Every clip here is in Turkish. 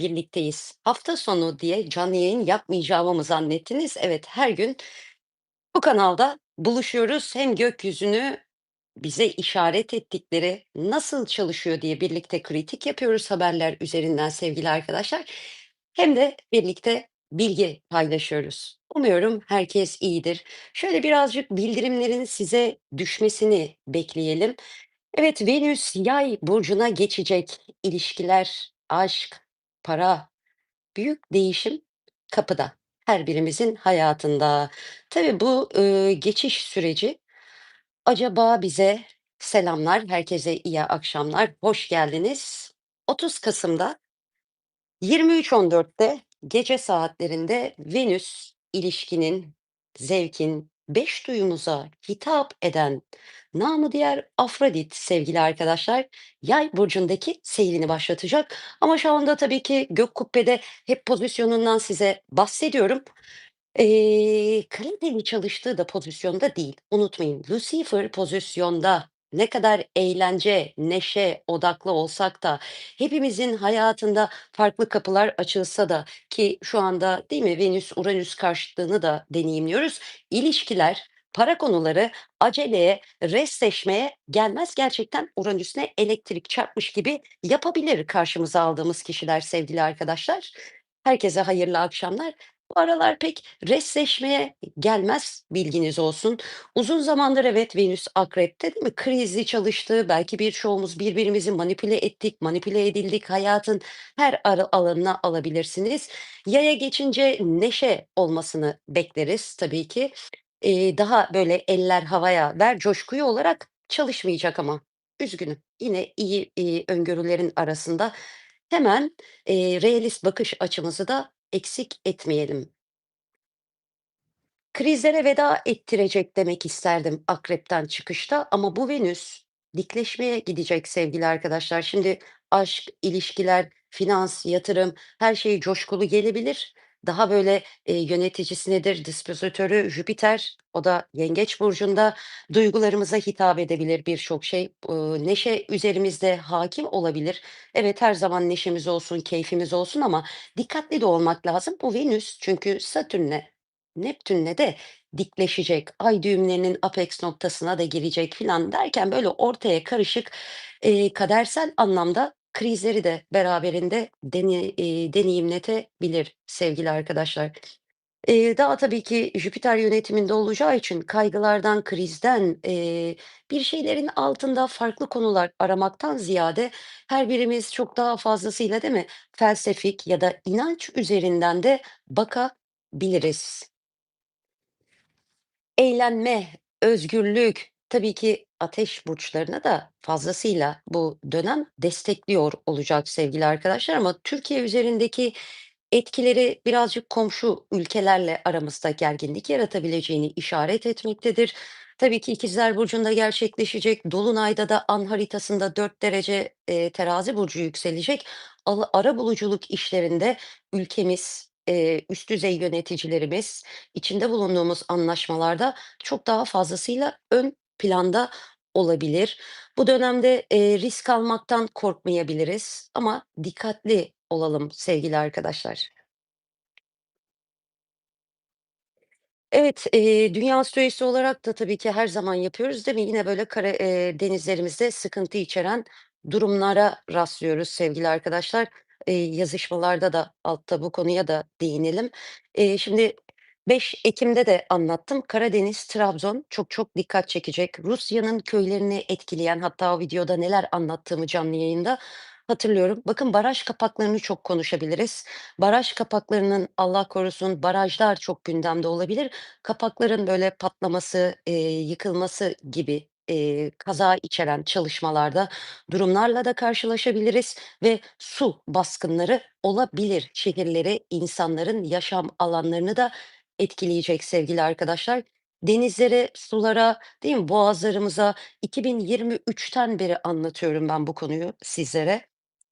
birlikteyiz. Hafta sonu diye canlı yayın yapmayacağımı mı zannettiniz? Evet, her gün bu kanalda buluşuyoruz. Hem gökyüzünü bize işaret ettikleri nasıl çalışıyor diye birlikte kritik yapıyoruz haberler üzerinden sevgili arkadaşlar. Hem de birlikte bilgi paylaşıyoruz. Umuyorum herkes iyidir. Şöyle birazcık bildirimlerin size düşmesini bekleyelim. Evet, Venüs Yay burcuna geçecek. İlişkiler, aşk, para, büyük değişim kapıda. Her birimizin hayatında. Tabii bu, eee, geçiş süreci acaba bize selamlar, herkese iyi akşamlar, hoş geldiniz. 30 Kasım'da 23.14'te gece saatlerinde Venüs ilişkinin, zevkin, beş duyumuza hitap eden, namı diğer Afrodit sevgili arkadaşlar, Yay burcundaki seyrini başlatacak. Ama şu anda tabii ki gök kubbede hep pozisyonundan size bahsediyorum. Eee, kaliteli çalıştığı da pozisyonda değil. Unutmayın, Lucifer pozisyonda ne kadar eğlence, neşe odaklı olsak da hepimizin hayatında farklı kapılar açılsa da ki şu anda değil mi Venüs-Uranüs karşıtlığını da deneyimliyoruz. İlişkiler, para konuları aceleye, restleşmeye gelmez. Gerçekten Uranüs'ne elektrik çarpmış gibi yapabilir karşımıza aldığımız kişiler sevgili arkadaşlar. Herkese hayırlı akşamlar. Bu aralar pek restleşmeye gelmez, bilginiz olsun. Uzun zamandır evet Venüs Akrep'te değil mi? Krizli çalıştı. Belki birçoğumuz birbirimizi manipüle ettik, manipüle edildik. Hayatın her ara alanına alabilirsiniz. Yaya geçince neşe olmasını bekleriz tabii ki. Eee, daha böyle eller havaya, ver coşkuyu olarak çalışmayacak ama. Üzgünüm. Yine iyi, iii, öngörülerin arasında hemen, eee, realist bakış açımızı da eksik etmeyelim. Krizlere veda ettirecek demek isterdim Akrep'ten çıkışta ama bu Venüs dikleşmeye gidecek sevgili arkadaşlar. Şimdi aşk, ilişkiler, finans, yatırım her şey coşkulu gelebilir. Daha böyle, eee, yöneticisi nedir? Dispozitörü Jüpiter. O da Yengeç burcunda. Duygularımıza hitap edebilir birçok şey. Iıı, neşe üzerimizde hakim olabilir. Evet, her zaman neşemiz olsun, keyfimiz olsun ama dikkatli de olmak lazım. Bu Venüs çünkü Satürn'le, Neptün'le de dikleşecek. Ay düğümlerinin apeks noktasına da girecek filan derken böyle ortaya karışık, eee, kadersel anlamda krizleri de beraberinde dene eee, deneyimletebilir sevgili arkadaşlar. Eee, daha tabii ki Jüpiter yönetiminde olacağı için kaygılardan, krizden, eee, bir şeylerin altında farklı konular aramaktan ziyade her birimiz çok daha fazlasıyla değil mi, felsefik ya da inanç üzerinden de bakabiliriz. Eğlenme, özgürlük, tabii ki ateş burçlarına da fazlasıyla bu dönem destekliyor olacak sevgili arkadaşlar ama Türkiye üzerindeki etkileri birazcık komşu ülkelerle aramızda gerginlik yaratabileceğini işaret etmektedir. Tabii ki İkizler Burcu'nda gerçekleşecek. Dolunay'da da an haritasında 4 derece eee, terazi burcu yükselecek. Ala- arabuluculuk işlerinde ülkemiz, eee, üst düzey yöneticilerimiz içinde bulunduğumuz anlaşmalarda çok daha fazlasıyla ön planda olabilir. Bu dönemde, eee, risk almaktan korkmayabiliriz ama dikkatli olalım sevgili arkadaşlar. Evet, eee, dünya astrolojisi olarak da tabii ki her zaman yapıyoruz, değil mi? Yine böyle kara eee, denizlerimizde sıkıntı içeren durumlara rastlıyoruz sevgili arkadaşlar. Eee, yazışmalarda da altta bu konuya da değinelim. Eee, şimdi 5 Ekim'de de anlattım. Karadeniz, Trabzon çok çok dikkat çekecek. Rusya'nın köylerini etkileyen hatta o videoda neler anlattığımı canlı yayında hatırlıyorum. Bakın baraj kapaklarını çok konuşabiliriz. Baraj kapaklarının Allah korusun barajlar çok gündemde olabilir. Kapakların böyle patlaması, eee, yıkılması gibi, eee, kaza içeren çalışmalarda durumlarla da karşılaşabiliriz ve su baskınları olabilir. Şehirleri, insanların yaşam alanlarını da etkileyecek sevgili arkadaşlar. Denizlere, sulara, değil mi, boğazlarımıza 2023'ten beri anlatıyorum ben bu konuyu sizlere.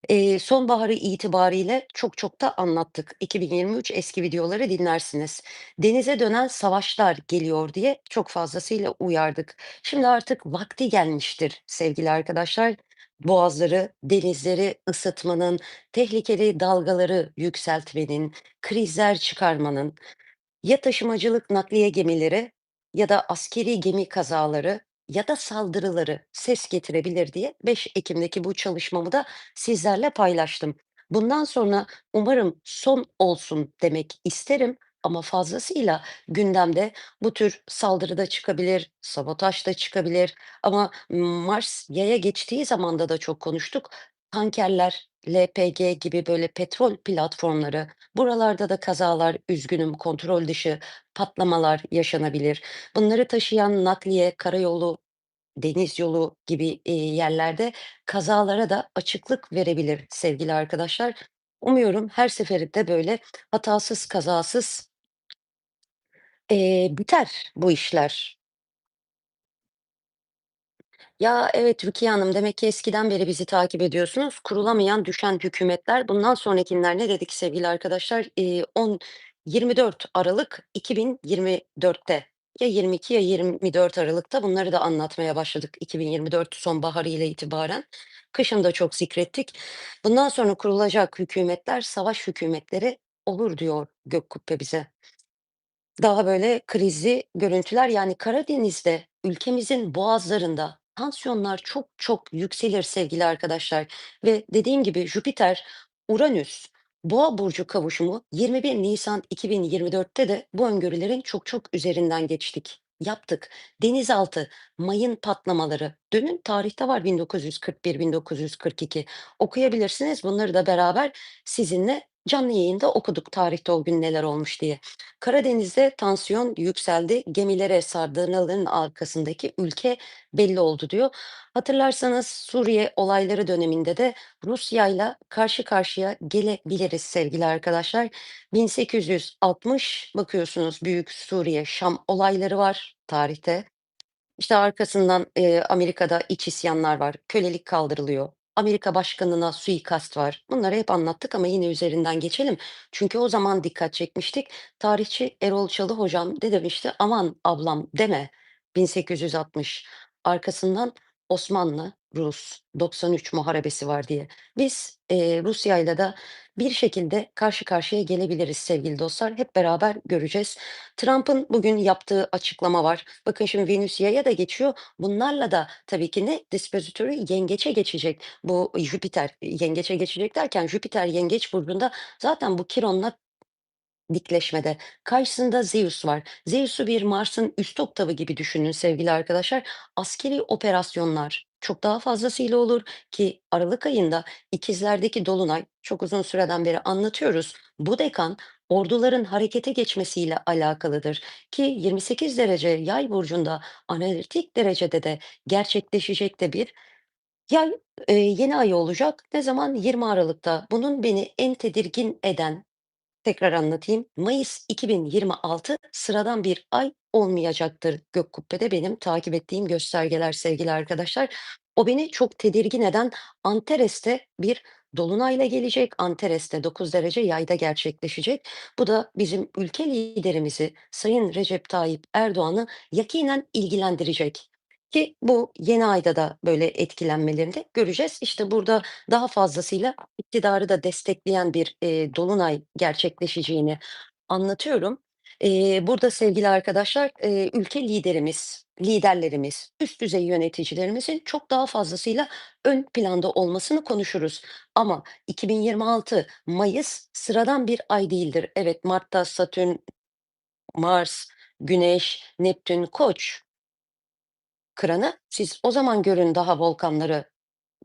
Eee, sonbaharı itibariyle çok çok da anlattık. 2023 eski videoları dinlersiniz. Denize dönen savaşlar geliyor diye çok fazlasıyla uyardık. Şimdi artık vakti gelmiştir sevgili arkadaşlar. boğazları, denizleri ısıtmanın, tehlikeli dalgaları yükseltmenin, krizler çıkarmanın, ya taşımacılık nakliye gemileri ya da askeri gemi kazaları ya da saldırıları ses getirebilir diye 5 Ekim'deki bu çalışmamı da sizlerle paylaştım. Bundan sonra umarım son olsun demek isterim ama fazlasıyla gündemde bu tür saldırı da çıkabilir, sabotaj da çıkabilir ama Mars yaya geçtiği zamanda da çok konuştuk. Tankerler, LPG gibi böyle petrol platformları, buralarda da kazalar, üzgünüm, kontrol dışı patlamalar yaşanabilir. Bunları taşıyan nakliye, karayolu, deniz yolu gibi, eee, yerlerde kazalara da açıklık verebilir sevgili arkadaşlar. Umuyorum her seferinde böyle hatasız kazasız, eee, biter bu işler. Ya, evet, Rukiye Hanım, demek ki eskiden beri bizi takip ediyorsunuz. Kurulamayan düşen hükümetler. Bundan sonrakiler ne dedik sevgili arkadaşlar? Eee, on 24 Aralık 2024'te ya 22 ya 24 Aralık'ta bunları da anlatmaya başladık 2024 sonbaharı ile itibaren. Kışın da çok zikrettik. Bundan sonra kurulacak hükümetler savaş hükümetleri olur diyor gök kubbe bize. Daha böyle krizli görüntüler, yani Karadeniz'de, ülkemizin boğazlarında tansiyonlar çok çok yükselir sevgili arkadaşlar ve dediğim gibi Jüpiter, Uranüs, Boğa burcu kavuşumu 21 Nisan 2024'te de bu öngörülerin çok çok üzerinden geçtik. Yaptık. Denizaltı, mayın patlamaları. Dönün tarihte var 1941-1942. Okuyabilirsiniz. Bunları da beraber sizinle canlı yayında okuduk tarihte o gün neler olmuş diye. Karadeniz'de tansiyon yükseldi. Gemilere sardırmaların arkasındaki ülke belli oldu diyor. Hatırlarsanız Suriye olayları döneminde de Rusya'yla karşı karşıya gelebiliriz sevgili arkadaşlar. 1860 bakıyorsunuz Büyük Suriye Şam olayları var tarihte. İşte arkasından, eee, Amerika'da iç isyanlar var, kölelik kaldırılıyor, Amerika başkanına suikast var. Bunları hep anlattık ama yine üzerinden geçelim. Çünkü o zaman dikkat çekmiştik. Tarihçi Erol Çalı hocam ne demişti? "Aman ablam deme, 1860 arkasından Osmanlı, Rus, 93 muharebesi var." diye. Biz, eee, Rusya'yla da bir şekilde karşı karşıya gelebiliriz sevgili dostlar. Hep beraber göreceğiz. Trump'ın bugün yaptığı açıklama var. Bakın şimdi Venüs Yay'a da geçiyor. Bunlarla da tabii ki ne? Dispozitörü Yengeç'e geçecek. Bu Jüpiter Yengeç'e geçecek derken Jüpiter Yengeç burcunda zaten bu Kiron'la dikleşmede. Karşısında Zeus var. Zeus'u bir Mars'ın üst oktavı gibi düşünün sevgili arkadaşlar. Askeri operasyonlar çok daha fazlasıyla olur ki Aralık ayında ikizlerdeki dolunay çok uzun süreden beri anlatıyoruz. Bu dekan orduların harekete geçmesiyle alakalıdır ki 28 derece yay burcunda analitik derecede de gerçekleşecek de bir yay e, yeni ay olacak. Ne zaman? 20 Aralık'ta. Bunun beni en tedirgin eden Tekrar anlatayım. Mayıs 2026 sıradan bir ay olmayacaktır gök kubbede benim takip ettiğim göstergeler sevgili arkadaşlar. O beni çok tedirgin eden Antares'te bir dolunayla gelecek. Antares'te 9 derece yayda gerçekleşecek. Bu da bizim ülke liderimizi Sayın Recep Tayyip Erdoğan'ı yakinen ilgilendirecek. Ki bu yeni ayda da böyle etkilenmelerini de göreceğiz. İşte burada daha fazlasıyla iktidarı da destekleyen bir, eee, dolunay gerçekleşeceğini anlatıyorum. Eee, burada sevgili arkadaşlar, eee, ülke liderimiz, liderlerimiz, üst düzey yöneticilerimizin çok daha fazlasıyla ön planda olmasını konuşuruz. Ama 2026 Mayıs sıradan bir ay değildir. Evet, Mart'ta Satürn, Mars, Güneş, Neptün, Koç kıranı siz o zaman görün daha volkanları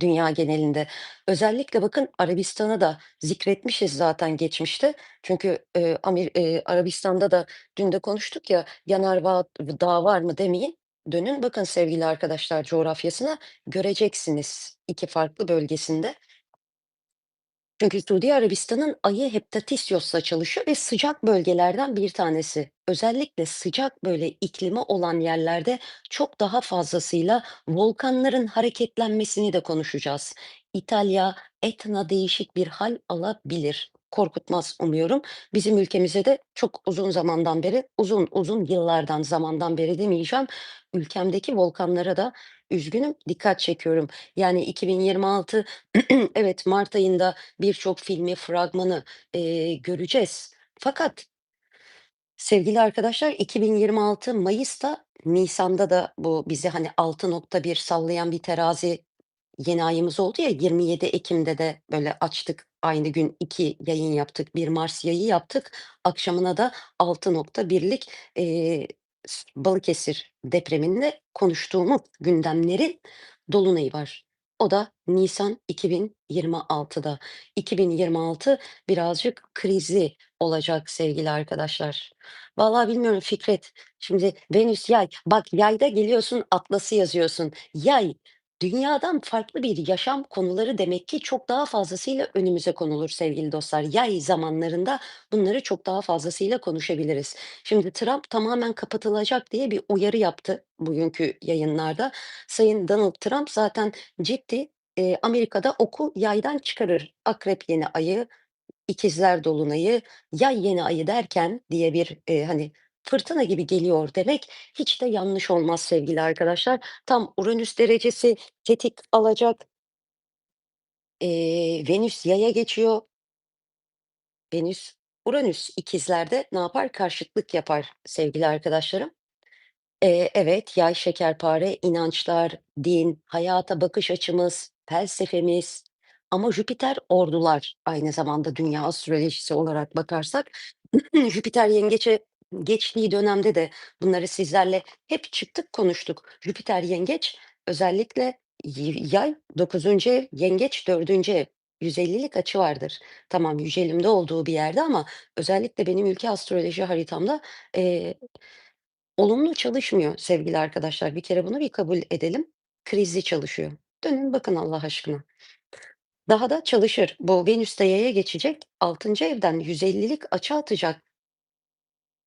dünya genelinde. Özellikle bakın Arabistan'ı da zikretmişiz zaten geçmişte. Çünkü, eee, Amer eee, Arabistan'da da dün de konuştuk ya, Yanardağ Dağı var mı demeyin. Dönün bakın sevgili arkadaşlar coğrafyasına, göreceksiniz 2 farklı bölgesinde. Çünkü Suudi Arabistan'ın ayı Heptatisyos'la çalışıyor ve sıcak bölgelerden bir tanesi. Özellikle sıcak böyle iklimi olan yerlerde çok daha fazlasıyla volkanların hareketlenmesini de konuşacağız. İtalya, Etna değişik bir hal alabilir. Korkutmaz umuyorum. Bizim ülkemize de çok uzun zamandan beri, uzun uzun yıllardan, zamandan beri demeyeceğim, ülkemdeki volkanlara da üzgünüm, dikkat çekiyorum. Yani 2026 evet, mart ayında birçok filmi, fragmanı, eee, göreceğiz. Fakat sevgili arkadaşlar 2026 mayıs'ta, nisan'da da bu bizi, hani, 6.1 sallayan bir terazi yeni ayımız oldu ya, 27 Ekim'de de böyle açtık, aynı gün 2 yayın yaptık, bir Mars yayı yaptık. Akşamına da 6.1'lik, eee, Balıkesir depreminde konuştuğumuz gündemlerin dolunayı var. O da nisan 2026'da. 2026 birazcık krizli olacak sevgili arkadaşlar. Vallahi bilmiyorum Fikret, şimdi Venüs Yay, bak Yay'da geliyorsun Atlas'ı yazıyorsun. Yay, dünyadan farklı bir yaşam konuları demek ki çok daha fazlasıyla önümüze konulur sevgili dostlar. Yay zamanlarında bunları çok daha fazlasıyla konuşabiliriz. Şimdi Trump tamamen kapatılacak diye bir uyarı yaptı bugünkü yayınlarda. Sayın Donald Trump zaten ciddi, eee, Amerika'da oku yaydan çıkarır. Akrep yeni ayı, ikizler dolunayı, yay yeni ayı derken diye bir, eee, hani, fırtına gibi geliyor demek hiç de yanlış olmaz sevgili arkadaşlar. Tam Uranüs derecesi tetik alacak. Eee, Venüs Yay'a geçiyor. Venüs, Uranüs ikizlerde ne yapar? Karşıtlık yapar sevgili arkadaşlarım. Eee, evet, Yay şekerpare, inançlar, din, hayata bakış açımız, felsefemiz ama Jüpiter ordular aynı zamanda dünya astrolojisi olarak bakarsak. Jüpiter Yengeç'e geçtiği dönemde de bunları sizlerle hep çıktık konuştuk. Jüpiter Yengeç özellikle Yay 9'uncu ev, Yengeç 4'üncü ev. 150'lik açı vardır. Tamam, yücelimde olduğu bir yerde ama özellikle benim ülke astroloji haritamda, eee, olumlu çalışmıyor sevgili arkadaşlar. Bir kere bunu bir kabul edelim. Krizli çalışıyor. Dönün bakın Allah aşkına. Daha da çalışır. Bu Venüs de Yay'a geçecek. 6'ncı evden 150'lik açı atacak.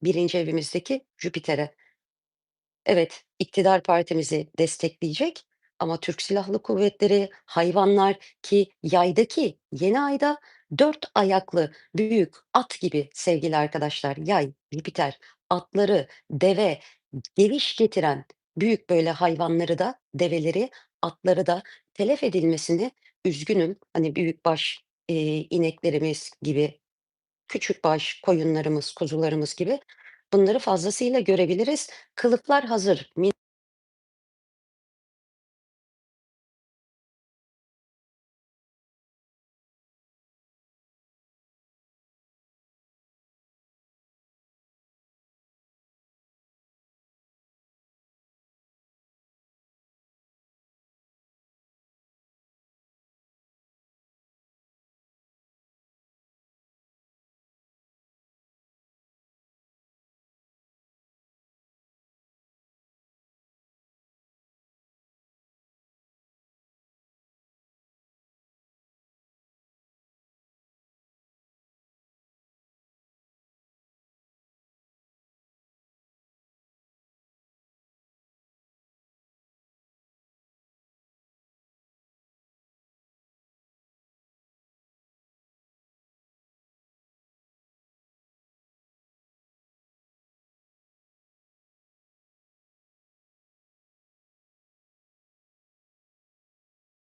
1'inci evimizdeki Jüpiter'e. Evet, iktidar partimizi destekleyecek ama Türk Silahlı Kuvvetleri, hayvanlar ki Yay'daki yeni ayda 4 ayaklı büyük at gibi sevgili arkadaşlar. Yay, Jüpiter, atları, deve, geviş getiren büyük böyle hayvanları da, develeri, atları da telef edilmesini üzgünüm. Hani büyükbaş, eee, ineklerimiz gibi, küçükbaş koyunlarımız, kuzularımız gibi bunları fazlasıyla görebiliriz. Kılıflar hazır.